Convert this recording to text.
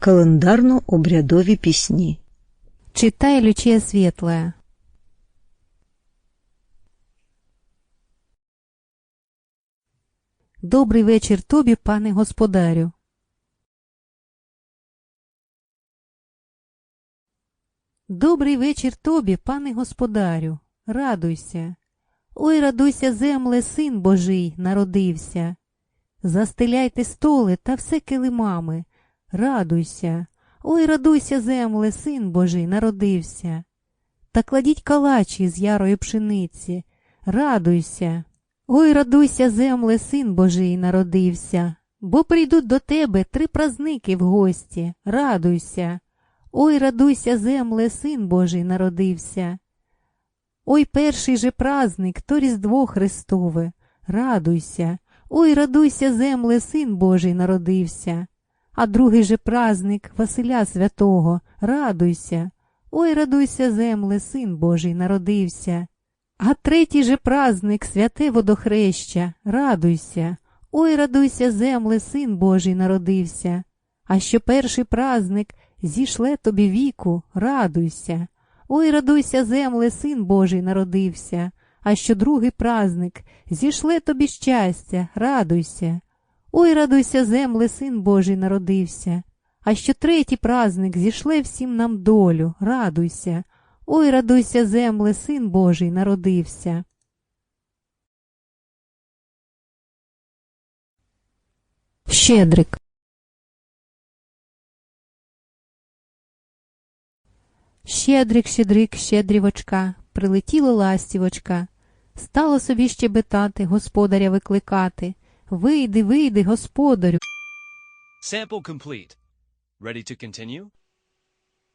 Календарно-обрядові пісні. Читай Лючія Світлая. Добрий вечір тобі, пане господарю. Добрий вечір тобі, пане господарю. Радуйся. Ой, радуйся, земле, син Божий народився. Застеляйте столи та все килимами. Радуйся. Ой, радуйся, земле, син Божий народився. Та кладіть калачі з ярої пшениці. Радуйся. Ой, радуйся, земле, син Божий народився. Бо прийдуть до тебе три празники в гості. Радуйся. Ой, радуйся, земле, син Божий народився. Ой, перший же праздник, то Різдво Христове. Радуйся. Ой, радуйся, земле, син Божий народився. А другий же праздник Василя Святого, радуйся. Ой, радуйся, земле, син Божий народився. А третій же праздник святе водохреща, радуйся. Ой, радуйся, земле, син Божий народився. А що перший праздник зішле тобі віку, радуйся. Ой, радуйся, земле, син Божий народився. А що другий праздник зішле тобі щастя, радуйся. Ой, радуйся, земле, син Божий народився. А що третій праздник зішле всім нам долю, радуйся. Ой, радуйся, земле, син Божий народився. Щедрик Щедрик, щедрик, щедрівочка, прилетіла ластівочка. Стало собі щебетати, господаря викликати. Вийди, вийди, господарю. Sample complete. Ready to continue?